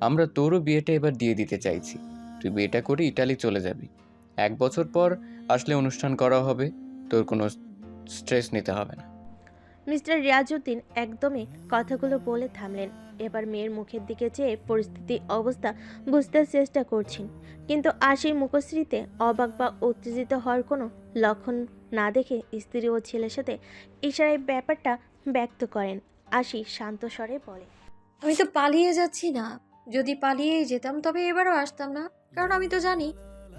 আমরা তোরও বিয়েটা এবার দিয়ে দিতে চাইছি। তুই বিয়েটা করে ইটালি চলে যাবি। এক বছর পর আসলে অনুষ্ঠান করা হবে তোর কোনো স্ট্রেস নিতে হবে না। মিস্টার রিয়াজউদ্দিন একদমই কথাগুলো বলে থামলেন। এবার মেয়ের মুখের দিকে চেয়ে পরিস্থিতি অবস্থা বুঝতে চেষ্টা করছেন। কিন্তু আশির মুখশ্রীতে অবাক বা উত্তেজিত হওয়ার কোনো লক্ষণ না দেখে স্ত্রী ও ছেলের সাথে ইশারায় ব্যাপারটা ব্যক্ত করেন। আশি শান্ত স্বরে বলে আমি তো পালিয়ে যাচ্ছি না। যদি পালিয়েই যেতাম, তবে এবারও আসতাম না। কারণ আমি তো জানি,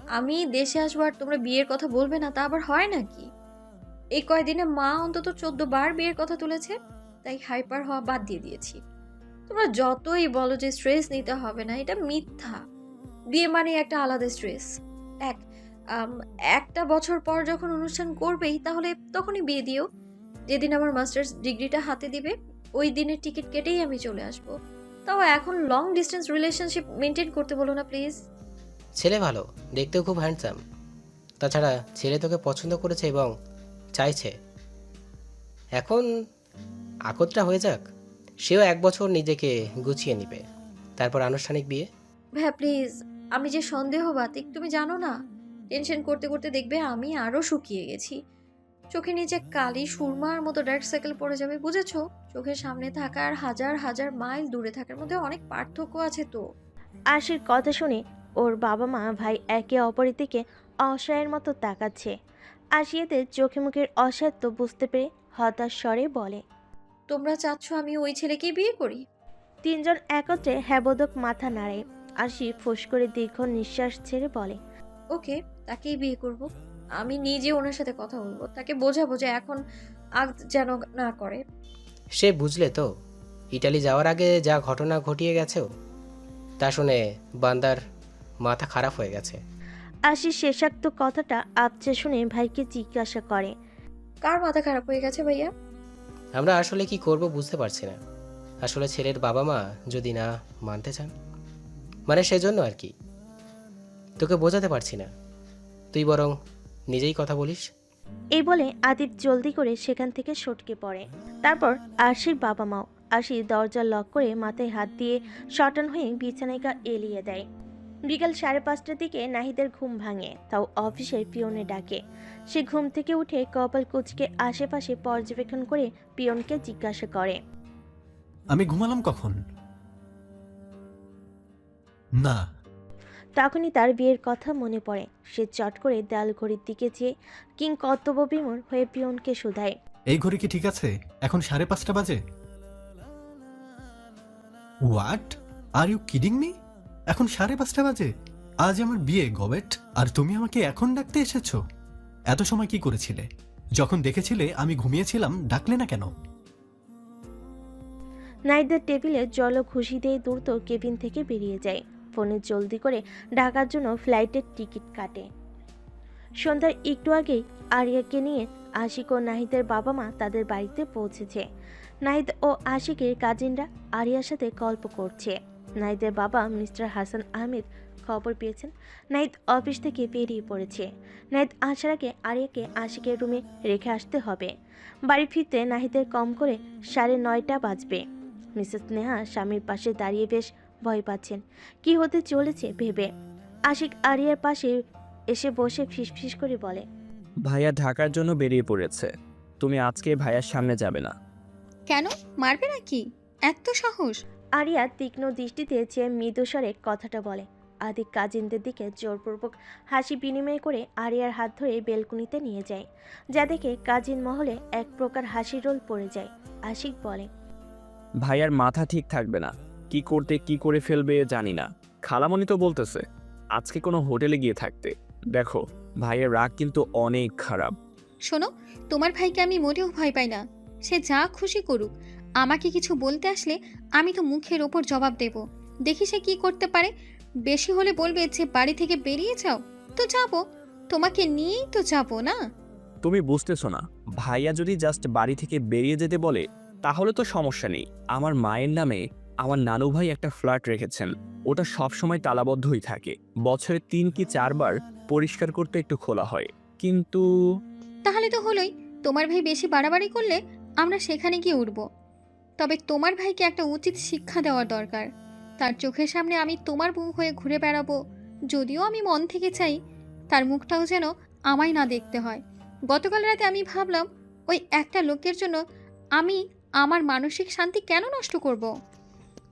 আমি দেশে আসব আর তোমরা বিয়ের কথা বলবে না, তা আবার হয় নাকি? এই কয়দিনে মা অন্তত চোদ্দ বার বিয়ের কথা তুলেছে, তাই হাইপার হওয়া বাদ দিয়ে দিয়েছি। তোমরা যতই বলো যে স্ট্রেস নিতে হবে না, এটা মিথ্যা। বিয়ে মানে একটা আলাদা স্ট্রেস। এক একটা বছর পর যখন অনুষ্ঠান করবেই, তাহলে তখনই বিয়ে দিও। যেদিন আমার মাস্টার্স ডিগ্রিটা হাতে দিবে, ওই দিনের টিকিট কেটেই আমি চলে আসব। তাও এখন লং ডিস্টেন্স রিলেশনশিপ মেনটেন করতে বলো না প্লিজ ছেলে ভালো দেখতেও খুব হ্যান্ডসাম তাছাড়া ছেলে তোকে পছন্দ করেছে এবং চাইছে। এখন আকতটা হয়ে যাক সেও এক বছর নিজেকে গুছিয়ে নিবে। তারপর আনুষ্ঠানিক বিয়ে? ভাইয়া প্লিজ আমি যে সন্দেহবাতিক তুমি জানো না? টেনশন করতে করতে দেখবে আমি আরও শুকিয়ে গেছি। চোখে নিচে কালি সুরমার মতো ডার্ক সাইকেল পড়ে যাবে বুঝেছ? চোখের সামনে থাকা আর হাজার হাজার মাইল দূরে থাকার মধ্যে অনেক পার্থক্য আছে তো। আশির কথা শুনে ওর বাবা মা ভাই একে অপরের দিকে অসহায়ের মতো তাকাচ্ছে। আশি এদের চোখে মুখের অসাধ্য বুঝতে পেরে হতাশ স্বরে বলে তোমরা চাচ্ছ আমি ওই ছেলেকেই বিয়ে করি? তিনজন একত্রে হ্যাবোদক মাথা নাড়ে। আশি ফুস করে দীর্ঘ নিঃশ্বাস ছেড়ে বলে ওকে তাকেই বিয়ে করব। আমি নিজে ওনার সাথে কথা বলব তাকে বোঝাবো যে এখন আগ যেন না করে। সে বুঝলে তো ইটালি যাওয়ার আগে যা ঘটনা ঘটিয়ে গেছেও তা শুনে বান্দার মাথা খারাপ হয়ে গেছে। আশি শেষাক্ত কথাটা আপচে শুনে ভাইকে জিজ্ঞাসা করে। কার মাথা খারাপ হয়ে গেছে ভাইয়া? আমরা আসলে কি করব বুঝতে পারছি না। আসলে ছেলের বাবা মা যদি না মানতে চান মানে সেজন্য আর কি। তোকে বোঝাতে পারছি না। তুই বরং নিজেই কথা বলিস? এই বলে আদিত জলদি করে সেখান থেকে সটকে পড়ে। তারপর আশির বাবা মাও আশি দরজা লক করে মাথায় হাত দিয়ে শটান হয়ে বিছানায় এলিয়ে দেয়। বিকাল সাড়ে পাঁচটার দিকে নাহিদের ঘুম ভাঙে তাও অফিসের পিয়নে ডাকে। সে ঘুম থেকে উঠে কপাল কুচকে আশেপাশে পর্যবেক্ষণ করে পিয়নকে জিজ্ঞাসা করে। আমি ঘুমালাম কখন? না তখনই তার বিয়ের কথা মনে পড়ে। সে চট করে দেয়াল ঘড়ির দিকে চেয়ে কিং কর্তব্য বিমূর হয়ে পিয়নকে শুধায়। এই ঘড়ি কি ঠিক আছে? এখন সাড়ে পাঁচটা বাজে। What are you kidding me এখন সাড়ে পাঁচটা বাজে। আজ আমার বিয়ে গবেট। আর তুমি আমাকে এখন ডাকতে এসেছ? এত সময় কি করেছিলে? যখন দেখেছিলে আমি ঘুমিয়েছিলাম ডাকলে না কেন? নাইদের টেবিলে জল ঘুষি দিয়ে দ্রুত কেবিন থেকে বেরিয়ে যায়। ফোনে জলদি করে ঢাকার জন্য ফ্লাইটের টিকিট কাটে। সন্ধ্যার একটু আগেই আরিয়াকে নিয়ে আশিক ও নাহিদের বাবা মা তাদের বাড়িতে পৌঁছেছে। নাহিদ ও আশিকের কাজিনরা আরিয়ার সাথে গল্প করছে। নাহিদের বাবা মিস্টার হাসান আহমেদ খবর পেয়েছেন। নাহিদ অফিস থেকে বেরিয়ে পড়েছে। নাহিদ আসার আগে আরিয়াকে আশিকের রুমে রেখে আসতে হবে। বাড়ি ফিরতে নাহিদের কম করে সাড়ে নয়টা বাজবে। মিসেস নেহা স্বামীর পাশে দাঁড়িয়ে বেশ ভয় পাচ্ছেন। কি হতে চলেছে ভেবে? আশিক আরিয়ার পাশে এসে বসে ফিসফিস করে বলে ভাইয়া ঢাকার জন্য বেরিয়ে পড়েছে। তুমি আজকে ভাইয়ার সামনে যাবে না। কেন? মারবে নাকি? এত সাহস। আরিয়া তীক্ষ্ণ দৃষ্টিতে চেয়ে মৃদুস্বরে কথাটা বলে আদি কাজিনদের দিকে জোরপূর্বক হাসি বিনিময় করে আরিয়ার হাত ধরে বেলকুনিতে নিয়ে যায় যা দেখে কাজিন মহলে এক প্রকার হাসির রোল পড়ে যায়। আশিক বলে ভাইয়ার মাথা ঠিক থাকবে না। কি করতে কি করে ফেলবে জানি না। খালামণি তো বলতেছে আজকে কোনো হোটেলে গিয়ে থাকতে। দেখো ভাইয়ের রাগ কিন্তু অনেক খারাপ। শোনো তোমার ভাইকে আমি মোটেও ভয় পাই না। সে যা খুশি করুক। আমাকে কিছু বলতে আসলে আমি তো মুখের ওপর জবাব দেব। দেখি সে কি করতে পারে। বেশি হলে বলবে যে বাড়ি থেকে বেরিয়ে যাও। তো যাব। তোমাকে নিয়েই তো যাব না? তুমি বুঝতেছো না ভাইয়া যদি জাস্ট বাড়ি থেকে বেরিয়ে যেতে বলে তাহলে তো সমস্যা নেই। আমার মায়ের নামে আমার নানু ভাই একটা ফ্ল্যাট রেখেছেন। ওটা সবসময় তালাবদ্ধই থাকে। বছরে তিন কি চারবার পরিষ্কার করতে একটু খোলা হয়। কিন্তু তাহলে তো হলোই, তোমার ভাই বেশি বাড়াবাড়ি করলে আমরা সেখানে গিয়ে উঠব। তবে তোমার ভাইকে একটা উচিত শিক্ষা দেওয়ার দরকার। তার চোখের সামনে আমি তোমার বউ হয়ে ঘুরে বেড়াবো। যদিও আমি মন থেকে চাই তার মুখটাও যেন আমায় না দেখতে হয়। গতকাল রাতে আমি ভাবলাম, ওই একটা লোকের জন্য আমি আমার মানসিক শান্তি কেন নষ্ট করব।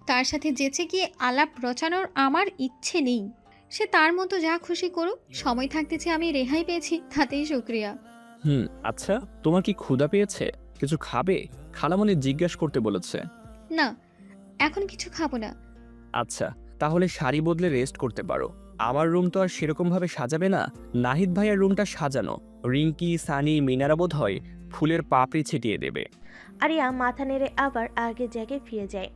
তার সাথে যেচে গিয়ে আলাপ রচানোর আমার ইচ্ছে নেই। সে তার মতো যা খুশি করুক সময় থাকতে যে আমি রেহাই পেয়েছি তাতেই শুক্রিয়া। হুম আচ্ছা তোমার কি ক্ষুধা পেয়েছে? কিছু খাবে? খালামণি জিজ্ঞেস করতে বলেছে। না এখন কিছু খাব না। আচ্ছা তাহলে শাড়ি বদলে রেস্ট করতে পারো। আমার রুম তো আর সেরকমভাবে সাজাবে না। নাহিদ ভাইয়ের রুমটা সাজানো। রিঙ্কি সানি মিনারা বোধ হয় ফুলের পাপড়ি ছিটিয়ে দেবে। আরিয়া মাথা নেড়ে আবার আগের জায়গায় ফিরে যায়।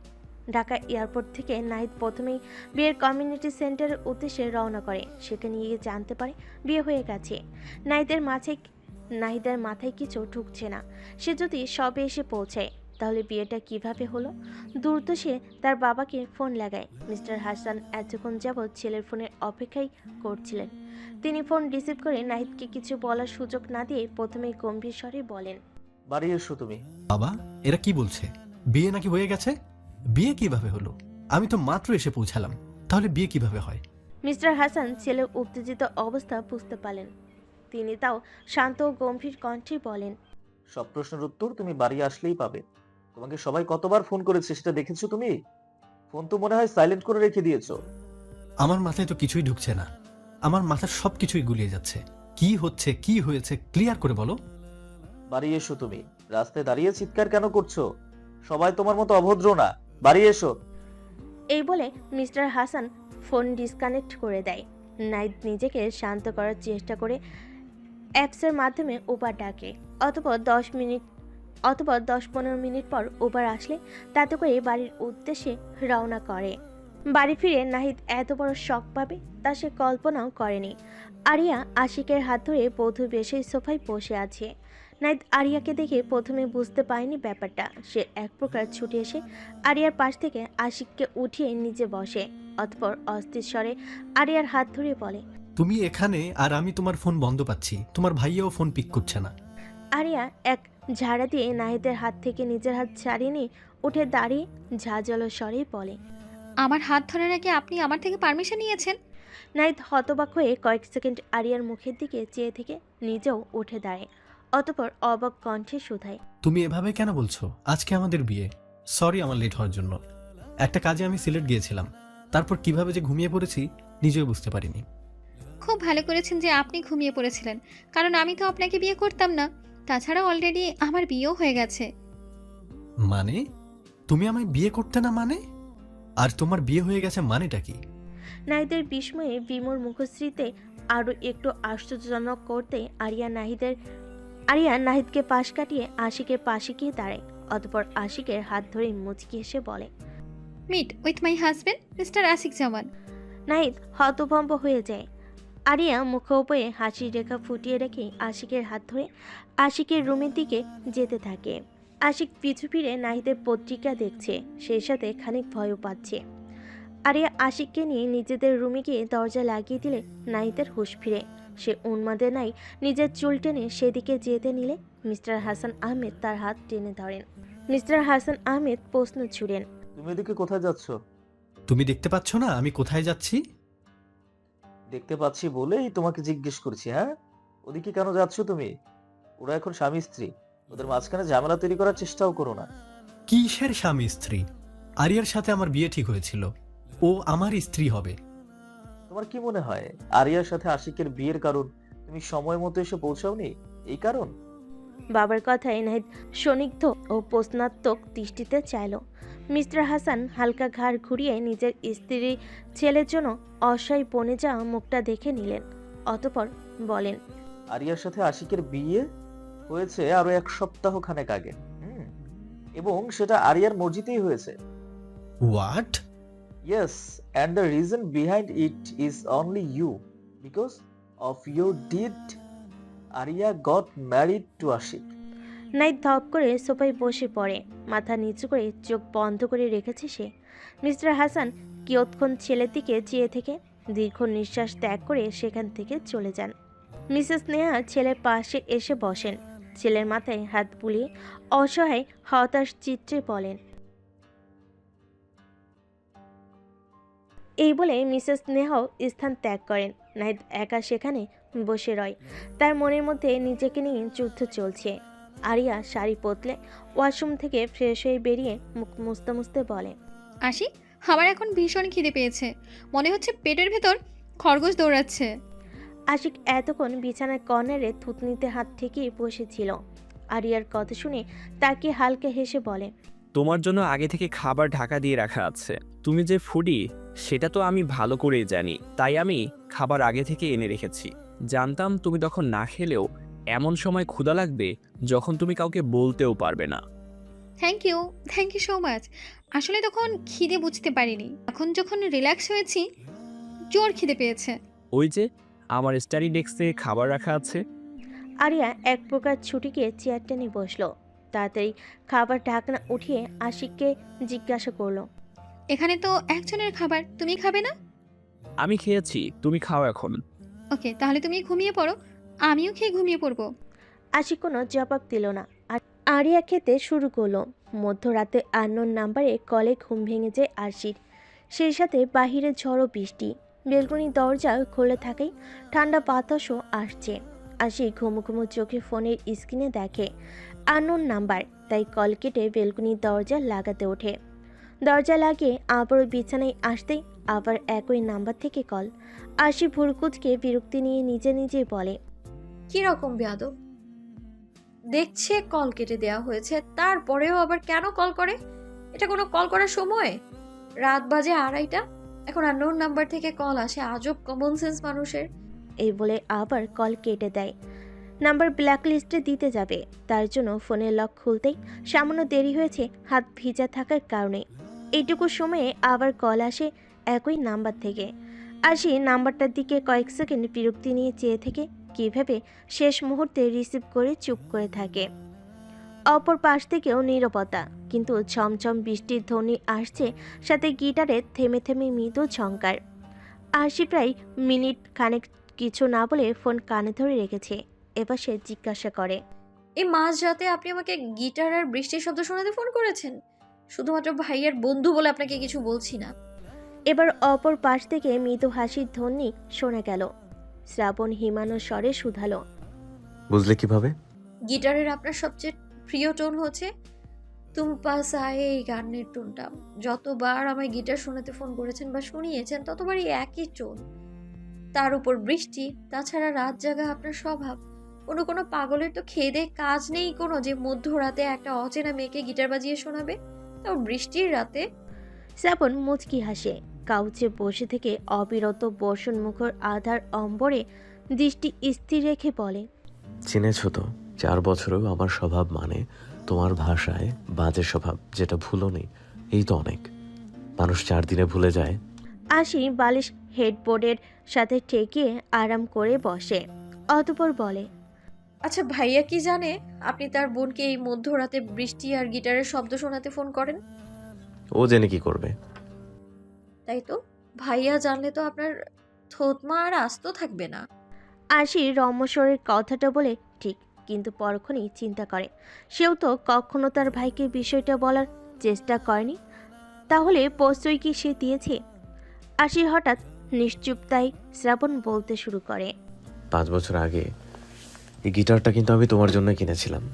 ঢাকা এয়ারপোর্ট থেকে নাহিদ প্রথমেই বিয়ের কমিউনিটি সেন্টারের উদ্দেশ্যে রওনা করে। সেখানে গিয়ে জানতে পারে বিয়ে হয়ে গেছে। নাহিদের মাঝে নাহিদের মাথায় কিছু ঢুকছে না। সে যদি সবে এসে পৌঁছায় তাহলে বিয়েটা কীভাবে হলো? দ্রুত সে তার বাবাকে ফোন লাগায়। মিস্টার হাসান এতক্ষণ যাবৎ ছেলের ফোনের অপেক্ষাই করছিলেন। তিনি ফোন রিসিভ করে নাহিদকে কিছু বলার সুযোগ না দিয়ে প্রথমেই গম্ভীর স্বরে বলেন বাড়ি এসো তুমি। বাবা এরা কি বলছে? বিয়ে নাকি হয়ে গেছে? বিয়ে কীভাবে হলো? আমি তো মাত্র এসে পৌঁছালাম। তাহলে বিয়ে কীভাবে হয়? মিস্টার হাসান ছেলের উত্তেজিত অবস্থা বুঝতে পারলেন। তিনি তাও শান্ত ও গম্ভীর কণ্ঠে বলেন সব প্রশ্নের উত্তর তুমি বাড়ি আসলেই পাবে। তোমাকে সবাই কতবার ফোন করেছে সেটা দেখেছ তুমি? ফোন তো মনে হয় সাইলেন্ট করে রেখে দিয়েছ। আমার মাথায় তো কিছুই ঢুকছে না। আমার মাথার সব কিছুই গুলিয়ে যাচ্ছে। কি হচ্ছে কি হয়েছে ক্লিয়ার করে বলো। বাড়ি এসো তুমি। রাস্তায় দাঁড়িয়ে চিৎকার কেন করছ? সবাই তোমার মতো অভদ্র না। বাড়ি এসো। এই বলে মিস্টার হাসান ফোন ডিসকানেক্ট করে দেয়। নাইট নিজেকে শান্ত করার চেষ্টা করে অ্যাপসের মাধ্যমে উবার ডাকে। অতপর দশ মিনিট, অতপর দশ পনেরো মিনিট পর উবার আসলে তাতে করে বাড়ির উদ্দেশ্যে রওনা করে। বাড়ি ফিরে নাহিদ এত বড় শখ পাবে তা সে কল্পনাও করেনি। আরিয়া আশিকের হাত ধরে বধূ বেশে সোফায় বসে আছে। নাহিদ আরিয়াকে দেখে প্রথমে বুঝতে পারেনি ব্যাপারটা। সে এক প্রকার ছুটে এসে আরিয়ার পাশ থেকে আশিককে উঠিয়ে নিচে বসে। অতপর অস্থির স্বরে আরিয়ার হাত ধরে বলে তুমি এখানে আর আমি তোমার ফোন বন্ধ পাচ্ছি। তোমার ভাইয়াও ফোন পিক করছে না। আরিয়া এক ঝাড়া দিয়ে নাহিদের হাত থেকে নিজের হাত ছাড়িয়ে নিয়ে উঠে দাঁড়িয়ে ঝাঁঝালো স্বরে বলে আমার হাত ধরার আগে আপনি আমার থেকে পারমিশন নিয়েছেন? নাহিদ হতবাক হয়ে কয়েক সেকেন্ড আরিয়ার মুখের দিকে চেয়ে থেকে নিজেও উঠে দাঁড়ায়। অতপর অবাক কণ্ঠে শুধায়। তুমি এভাবে কেন বলছো? আজকে আমাদের বিয়ে। সরি আমার লেট হওয়ার জন্য। একটা কাজে আমি সিলেট গিয়েছিলাম। তারপর কীভাবে যে ঘুমিয়ে পড়েছি নিজেও বুঝতে পারিনি। খুব ভালো করেছেন যে আপনি ঘুমিয়ে পড়েছিলেন। কারণ আমি তো আপনাকে বিয়ে করতাম না। তাছাড়া অলরেডি আমার বিয়েও হয়ে গেছে। মানে? তুমি আমায় বিয়ে করতে না মানে? আর তোমার বিয়ে হয়ে গেছে মানেটা কি? নাহিদের বিস্ময়ে বিমোর মুখশ্রীতে আরও একটু আশ্চর্যজনক করতে আরিয়া নাহিদের আরিয়া নাহিদকে পাশ কাটিয়ে আশিকের পাশে গিয়ে দাঁড়ায়। অতপর আশিকের হাত ধরে মুচকি এসে বলে meet with my husband mister Ashik Zaman. Nahid হতভম্ব হয়ে যায়। আরিয়া মুখোপয়ে হাসির রেখা ফুটিয়ে রেখে আশিকের হাত ধরে আশিকের রুমের দিকে যেতে থাকে। আশিক পিছু ফিরে নাহিদের পত্রিকা দেখছে সেই সাথে খানিক ভয়ও পাচ্ছে। আরিয়া আশিককে নিয়ে নিজেদের রুমে গিয়ে দরজা লাগিয়ে দিলে নাহিদের হুশ ফিরে। সে উন্মাদে নাই। নিজের চুল টেনে সেদিকে যেতে নিলে মিস্টার হাসান আহমেদ তার হাত টেনে ধরেন। মিস্টার হাসান আহমেদ প্রশ্ন ছুড়েন। তুমি এদিকে কোথায় যাচ্ছ? তুমি দেখতে পাচ্ছ না? আমি কোথায় যাচ্ছি? দেখতে পাচ্ছি বলেই তোমাকে জিজ্ঞেস করছি হ্যাঁ? ওদিকে কেন যাচ্ছ তুমি? ওরা এখন স্বামী স্ত্রী। ওদের মাঝখানে ঝামেলা তৈরি করার চেষ্টাও করো না। কিসের স্বামী স্ত্রী? আরিয়ার সাথে আমার বিয়ে ঠিক হয়েছিল। ও আমার স্ত্রী হবে। তোমার কি মনে হয়? আরিয়ার সাথে আশিকের বিয়ের কারণ তুমি সময় মতো এসে পৌঁছাওনি? এই কারণ? বাবার কথায় নাহিদ সনিগ্ধ ও প্রশ্নাত্মক দৃষ্টিতে চাইল। মিস্টার হাসান হালকা ঘাড় ঘুরিয়ে নিজের স্ত্রী ছেলের জন্য অসহায় বনে যাওয়া মুখটা দেখে নিলেন। অতপর বলেন আরিয়ার সাথে আশিকের বিয়ে হয়েছে আরও এক সপ্তাহ খানেক আগে। এবং সেটা আরিয়ার মসজিদেই হয়েছে। What Yes, and the reason behind it is only you. Because of your deed, Arya got married to Ashik. Night ধপ করে সোফায় বসে পড়ে মাথা নিচু করে চোখ বন্ধ করে রেখেছে সে মিস্টার হাসান কিয়ৎক্ষণ ছেলের দিকে চেয়ে থেকে দীর্ঘ নিঃশ্বাস ত্যাগ করে সেখান থেকে চলে যান মিসেস নেহা ছেলের পাশে এসে বসেন ছেলের মাথায় হাত বুলিয়ে অসহায় হতাশ চিত্রে বলেন এই বলে মিসেস স্নেহাও স্থান ত্যাগ করেন। নাহিদ একা সেখানে বসে রয়। তার মনের মধ্যে নিজেকে নিয়ে যুদ্ধ চলছে। আরিয়া শাড়ি পতলে ওয়াশরুম থেকে ফ্রেশ হয়ে বেরিয়ে মুখ মুছতে মুছতে বলে আসি আমার এখন ভীষণ খিদে পেয়েছে। মনে হচ্ছে পেটের ভেতর খরগোশ দৌড়াচ্ছে। আশিক এতক্ষণ বিছানার কর্নারে থুতনিতে হাত ঠেকিয়ে বসেছিল। আরিয়ার কথা শুনে তাকে হালকা হেসে বলে তোমার জন্য আগে থেকে খাবার ঢাকা দিয়ে রাখা আছে। তুমি যে ফুডি সেটা তো আমি ভালো করেই জানি। তাই আমি খাবার আগে থেকে এনে রেখেছি। জানতাম তুমি তখন না খেলেও এমন সময় ক্ষুধা লাগবে যখন তুমি কাউকে বলতেও পারবে না। Thank you thank you so much আসলে তখন খিদে বুঝতে পারিনি। এখন যখন রিল্যাক্স হয়েছি জোর খিদে পেয়েছে। ওই যে আমার স্টাডি ডেস্কে খাবার রাখা আছে। আরিয়া এক প্রকার ছুটিকে চেয়ার টেনে বসল। তাড়াতাড়ি খাবার ঢাকনা উঠিয়ে আশিককে জিজ্ঞাসা করল। এখানে তো একজনের খাবার তুমি খাবে না? আমি খেয়েছি তুমি খাও এখন। ওকে তাহলে তুমি ঘুমিয়ে পড়ো আমিও খেয়ে ঘুমিয়ে পড়ব। আশিক কোনো জবাব দিল না। আর আরিয়া খেতে শুরু করল। মধ্যরাতে আন্নোর নাম্বারে কলে ঘুম ভেঙে যায় আরশির সেই সাথে বাহিরে ঝড়ো বৃষ্টি। বেলকনি দরজা খোলা থাকাই ঠান্ডা বাতাসও আসছে। আশি ঘুমু ঘুমু চোখে ফোনের স্ক্রিনে দেখে। আননোন নাম্বার, তাই কল কেটে বেলকনির দরজা লাগাতে ওঠে। দরজা লাগিয়ে আবারও বিছানায় আসতেই আবার একই নাম্বার থেকে কল। আশি ভুরকুচকে বিরক্তি নিয়ে নিজে নিজে বলে, কি রকম বেয়াদব? দেখছে কল কেটে দেওয়া হয়েছে, তারপরেও আবার কেন কল করে? এটা কোনো কল করার সময়? রাত বাজে আড়াইটা, এখন আর নোন নাম্বার থেকে কল আসে, আজব কমন সেন্স মানুষের। এই বলে আবার কল কেটে দেয়। নাম্বার ব্ল্যাক লিস্টে দিতে যাবে। তার জন্য ফোনের লক খুলতেই সামান্য দেরি হয়েছে, হাত ভিজা থাকার কারণে। এইটুকু সময়ে আবার কল আসে একই নাম্বার থেকে। আসি নাম্বারটার দিকে কয়েক সেকেন্ড বিরক্তি নিয়ে চেয়ে থেকে কীভাবে শেষ মুহূর্তে রিসিভ করে চুপ করে থাকে। অপর পাশ থেকেও নীরবতা, কিন্তু ঝমঝম বৃষ্টির ধ্বনি আসছে, সাথে গিটারে থেমে থেমে মৃদু ঝঙ্কার আশি প্রায় মিনিট খানেক কিছু না বলে ফোন কানে ধরে রেখেছে। এবার সে জিজ্ঞাসা করে এই মাঝ রাতে আপনি আমাকে গিটার আর বৃষ্টির শব্দ শোনাতে ফোন করেছেন? শুধুমাত্র ভাইয়ের বন্ধু বলে আপনাকে কিছু বলছি না। এবার অপর পাশ থেকে মৃদু হাসির ধ্বনি শোনা গেল। শ্রাবণ হিমানো স্বরে শুধালো বুঝলে কীভাবে? গিটারের আপনার সবচেয়ে প্রিয় টোন হচ্ছে তুম পাস আয়ে এই গানের টোনটা। যতবার আমায় গিটার শোনাতে ফোন করেছেন বা শুনিয়েছেন ততবারই একই টোন। তার উপর বৃষ্টি তাছাড়া রাত জাগা আপনার স্বভাব। কোনো কোনো পাগলের তো খেয়ে দেয়ে কাজ নেই কোনো যে মধ্যরাতে একটা অচেনা মেয়েকে গিটার বাজিয়ে শোনাবে। তাও বৃষ্টির রাতে। শ্রাবণ মুচকি হাসে। কাউচে বসে থেকে অবিরত বর্ষণ মুখর আধার অম্বরে দৃষ্টি স্থির রেখে বলে চিনেছো তো চার বছরেও আমার স্বভাব মানে তোমার ভাষায় বাজে স্বভাব যেটা ভুলো নেই। এই তো অনেক। মানুষ চার দিনে ভুলে যায় আশি বালিশ হেডবোর্ডের সাথে ঠেকিয়ে আরাম করে বসে। অতপর বলে আচ্ছা ভাইয়া কি জানে? আপনি তার বোনকে এই মধ্যরাতে বৃষ্টি আর গিটারের শব্দ শোনাতে ফোন করেন? ও জেনে কি করবে? তাই তো ভাইয়া জানলে তো আপনার থোতমা আর আস্ত থাকবে না। আশি রমেশ্বরের কথাটা বলে ঠিক কিন্তু পরক্ষণেই চিন্তা করে। সেও তো কখনো তার ভাইকে বিষয়টা বলার চেষ্টা করেনি। তাহলে প্রশ্রয় কি সে দিয়েছে? আশি হঠাৎ নিশ্চুপতাই শ্রাবণ বলতে শুরু করে। পাঁচ বছর আগে এই গিটারটা কিন্তু আমি তোমার জন্য কিনেছিলাম।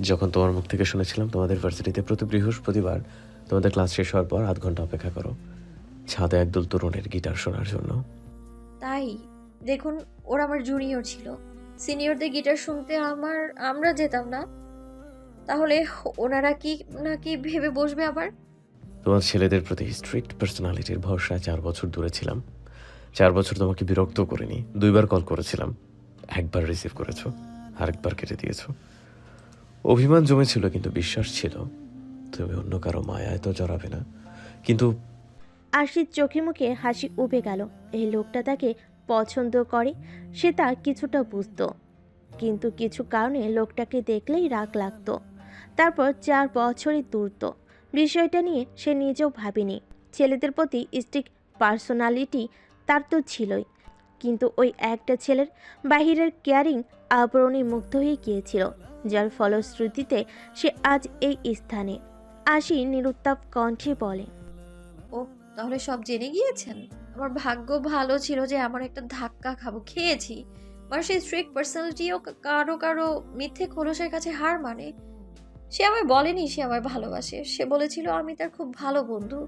যখন তোমার মুখ থেকে শুনেছিলাম তোমাদের ভার্সিটিতে প্রতি বৃহস্পতিবার তোমাদের ক্লাস শেষ হওয়ার পর আধ ঘণ্টা অপেক্ষা করো। ছাদে একদল তরুণের গিটার শোনার জন্য। তাই? দেখুন ওরা আমার জুনিয়র ছিল। সিনিয়রদের গিটার শুনতে আমার আমরা যেতাম না। তাহলে ওনারা কি নাকি ভেবে বসবে আবার? তোমার ছেলেদের প্রতি স্ট্রিক্ট পার্সোনালিটির ভরসায় চার বছর দূরে ছিলাম। চার বছর তোমাকে বিরক্ত করিনি। দুইবার কল করেছিলাম। একবার রিসিভ করেছ, আরেকবার কেটে দিয়েছ। অভিমান জমেছিল কিন্তু বিশ্বাস ছিল। তুমি অন্য কারও মায়ায় তো জড়াবে না। কিন্তু আশির চোখে মুখে হাসি উবে গেল। এই লোকটা তাকে পছন্দ করে, সে তা কিছুটা বুঝতো। কিন্তু কিছু কারণে লোকটাকে দেখলেই রাগ লাগতো। তারপর চার বছরই দূরত। বিষয়টা নিয়ে সে নিজেও ভাবেনি। ছেলেদের প্রতি স্ট্রিক পার্সোনালিটি তার তো ছিলই। কিন্তু ওই একটা ছেলের বাহিরের কেয়ারিং আবরণে মুগ্ধ হয়ে গিয়েছিল, যার ফলশ্রুতিতে সে আজ এই স্থানে। আসি নিরুত্তাপ কণ্ঠে বলে, ও, তাহলে সব জেনে গিয়েছেন? আমার ভাগ্য ভালো ছিল যে আমার একটা ধাক্কা খাব। খেয়েছি। মানুষের স্ট্রিক্ট পার্সোনালিটিও কারও কারও মিথ্যে খোলসের কাছে হার মানে। সে আমায় বলেনি সে আমায় ভালোবাসে। সে বলেছিল, আমি তার খুব ভালো বন্ধু।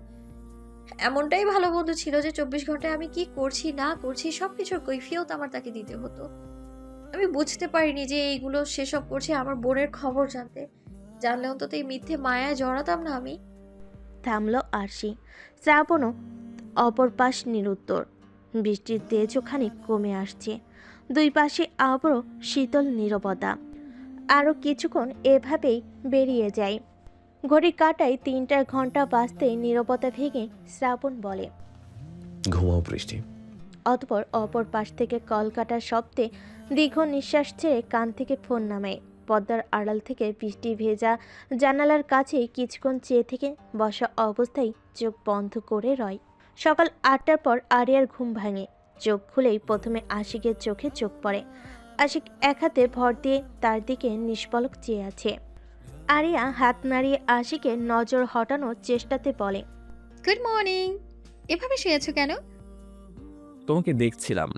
এমনটাই ভালো বন্ধু ছিল যে চব্বিশ ঘন্টায় আমি কি করছি, না করছি সব কিছুর কৈফিয়ত আমার তাকে দিতে হতো। আমি বুঝতে পারিনি যে এইগুলো সেসব করছে আমার বোনের খবর জানতে। জানলে অন্তত এই মিথ্যে মায়ায় জড়াতাম না আমি। থামল আরশি। শ্রাবণও অপর পাশ নিরুত্তর। বৃষ্টির তেজও খানিক কমে আসছে। দুই পাশে আবারও শীতল নীরবতা। আরও কিছুক্ষণ এভাবেই বেরিয়ে যায়। ঘড়ি কাটায় তিনটার ঘণ্টা বাজতেই নীরবতা ভেঙে শ্রাবণ বলে। ঘুমাও বৃষ্টি। অতপর অপর পাশ থেকে কল কাটার শব্দে দীর্ঘ নিঃশ্বাস ছেড়ে কান থেকে ফোন নামায়। পদ্মার আড়াল থেকে বৃষ্টি ভেজা জানালার কাছে কিছুক্ষণ চেয়ে থেকে বসা অবস্থায় চোখ বন্ধ করে রয়। সকাল আটটার পর আরিয়ার ঘুম ভাঙে। চোখ খুলেই প্রথমে আশিকের চোখে চোখ পড়ে। আশিক এক হাতে ভর দিয়ে তার দিকে নিষ্পলক চেয়ে আছে। আরিয়া হাত নাড়িয়ে আশিকের নজর হটানোর চেষ্টাতে বলে গুড মর্নিং এভাবে শুয়েছো কেন? তোমাকে দেখছিলাম।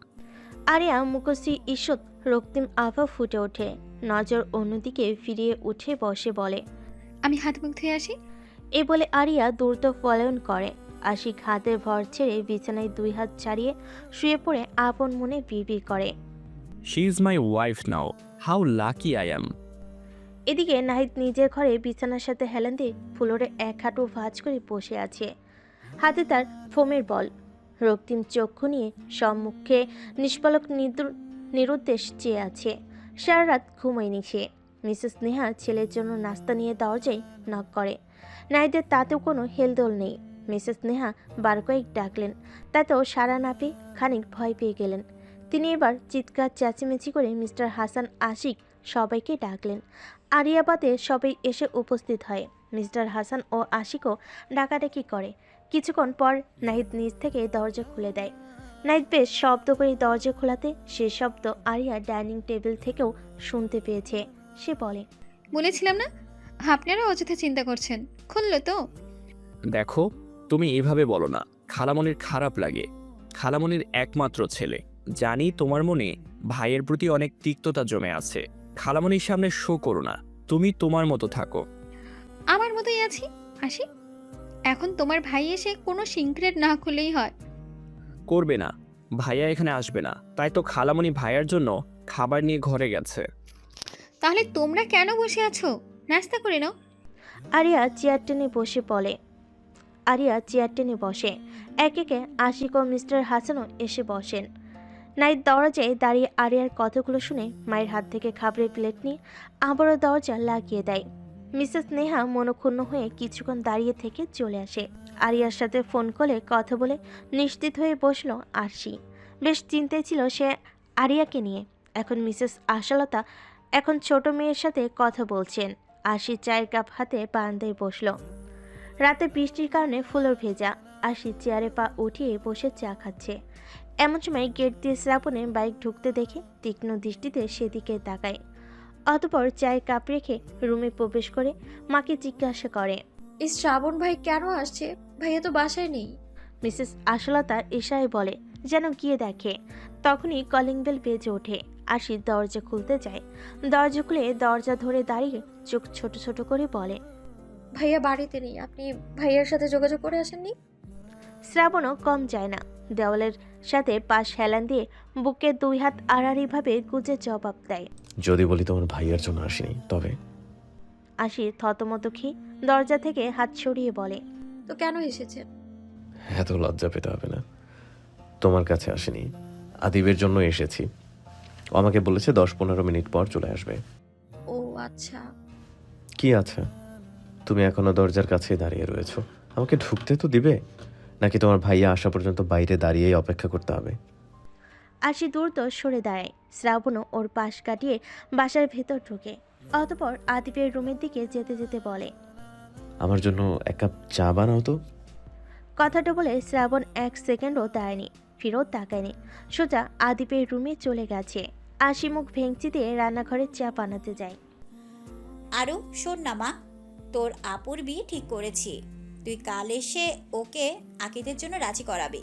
আরিয়া মুখশ্রী ঈষৎ রক্তিম আভা ফুটে ওঠে। নজর অন্যদিকে ফিরিয়ে উঠে বসে বলে আমি হাত মুখ ধুয়ে আসি? এ বলে আরিয়া দ্রুত পলায়ন করে। আশিক হাতের ভর ছেড়ে বিছানায় দুই হাত ছাড়িয়ে শুয়ে পড়ে আপন মনে বিড়বিড় করে। She is my wife now how lucky I am এদিকে নাহিদ নিজের ঘরে বিছানার সাথে হেলান দিয়ে ফুলোরে এক হাঁটু ভাঁজ করে বসে আছে। হাতে তার ফোমের বল। রক্তিম চক্ষু নিয়ে সম্মুখে নিষ্পলক নিরুদ্দেশ চেয়ে আছে। সারা রাত ঘুমায়নি সে। মিসেস নেহা ছেলের জন্য নাস্তা নিয়ে দরজায় নক করে। নাহিদের তাতেও কোনো হেলদোল নেই। মিসেস নেহা বার কয়েক ডাকলেন। তাতেও সারা না পেয়ে খানিক ভয় পেয়ে গেলেন। তিনি এবার চিৎকার চেঁচিমেচি করে মিস্টার হাসান আশিক সবাইকে ডাকলেন। আরিয়াবাদে সবাই এসে উপস্থিত হয়। মিস্টার হাসান ও আশিকও ডাকাডাকি করে। কিছুক্ষণ পর নাহিদ নিজ থেকে দরজা খুলে দেয়। নাহিদ বেশ শব্দ করে দরজা খোলাতে সে শব্দ আরিয়া ডাইনিং টেবিল থেকেও শুনতে পেয়েছে। সে বলে বলেছিলাম না? আপনারা অযথা চিন্তা করছেন। খুললো তো? দেখো তুমি এভাবে বলো না। খালামনির খারাপ লাগে। খালামনির একমাত্র ছেলে। জানি তোমার মনে ভাইয়ের প্রতি অনেক তিক্ততা জমে আছে। খালামনির সামনে শো করো না। তুমি তোমার মতো থাকো। আমার মতোই আছি আসি এখন তোমার ভাই এসে কোনো সিক্রেট না খুলেই হয়। করবে না। ভাইয়া এখানে আসবে না। তাই তো খালামনি ভাইয়ার জন্য খাবার নিয়ে ঘরে গেছে। তাহলে তোমরা কেন বসে আছো? নাস্তা করে নাও। আরিয়া চেয়ার টেনে বসে বলে আরিয়া চেয়ার টেনে বসে। এক একে আশিক ও মিস্টার হাসানও এসে বসেন। নাইট দরজায় দাঁড়িয়ে আরিয়ার কথাগুলো শুনে মায়ের হাত থেকে খাবারের প্লেট নিয়ে আবারও দরজা লাগিয়ে দেয়। মিসেস নেহা মনক্ষুণ্ণ হয়ে কিছুক্ষণ দাঁড়িয়ে থেকে চলে আসে। আরিয়ার সাথে ফোন কলে কথা বলে নিশ্চিত হয়ে বসল আরশি। বেশ চিন্তায় ছিল সে আরিয়াকে নিয়ে। এখন মিসেস আশালতা এখন ছোট মেয়ের সাথে কথা বলছেন। আশি চায়ের কাপ হাতে বারান্দায় বসল। রাতে বৃষ্টির কারণে ফুলোর ভেজা। আশি চেয়ারে পা উঠিয়ে বসে চা খাচ্ছে। এমন সময় গেট দিয়ে শ্রাবণে বাইক ঢুকতে দেখে তীক্ষ্ণ দৃষ্টিতে সেদিকে তাকায়। অতপর চায়ের কাপ রেখে রুমে প্রবেশ করে মাকে জিজ্ঞাসা করে এই শ্রাবণ ভাই কেন আসছে? ভাইয়া তো বাসায় নেই। মিসেস আশালতা ইশায় বলে যেন গিয়ে দেখে। তখনই কলিং বেল বেজে ওঠে আশি দরজা খুলতে যায়। দরজা খুলে দরজা ধরে দাঁড়িয়ে চোখ ছোট ছোট করে বলে ভাইয়া বাড়িতে নেই। আপনি ভাইয়ার সাথে যোগাযোগ করে আসেননি? শ্রাবণও কম যায় না। দেওয়ালের সাথে পাশ হেলান দিয়ে বুকে দুই হাত আড়াআড়িভাবে গুজে জবাব দেয়। যদি বলি তোমার ভাইয়ার জন্য আসিনি তবে? আসি থতমত খেয়ে দরজা থেকে হাত সরিয়ে বলে তো কেন এসেছেন এত লজ্জা পেতে হবে না। তোমার কাছে আসেনি আদিবের জন্য এসেছি। ও আমাকে বলেছে দশ পনেরো মিনিট পর চলে আসবে। ও আচ্ছা। কি আছে? তুমি এখনও দরজার কাছে দাঁড়িয়ে রয়েছো। আমাকে ঢুকতে তো দিবে। নাকি তোমার ভাইয়া আসা পর্যন্ত বাইরে দাঁড়িয়েই অপেক্ষা করতে হবে? আশি দ্রুত সরে দাঁড়ায়। শ্রাবণও ওর পাশ কাটিয়ে বাসার ভেতর ঢুকে। অতপর আদিপের রুমের দিকে যেতে যেতে বলে আমার জন্য এক কাপ চা বানাও তো। কথাটা বলে শ্রাবণ এক সেকেন্ডও দাঁড়ায়নি ফিরত তাকায়নি। সোজা আদিপের রুমে চলে গেছে। আশি মুখ ভেঙচি দিয়ে রান্নাঘরে চা বানাতে যায়। আরও শোন না মা তোর আপুর বিয়ে ঠিক করেছি। তুই কাল এসে ওকে আকিদের জন্য রাজি করাবি।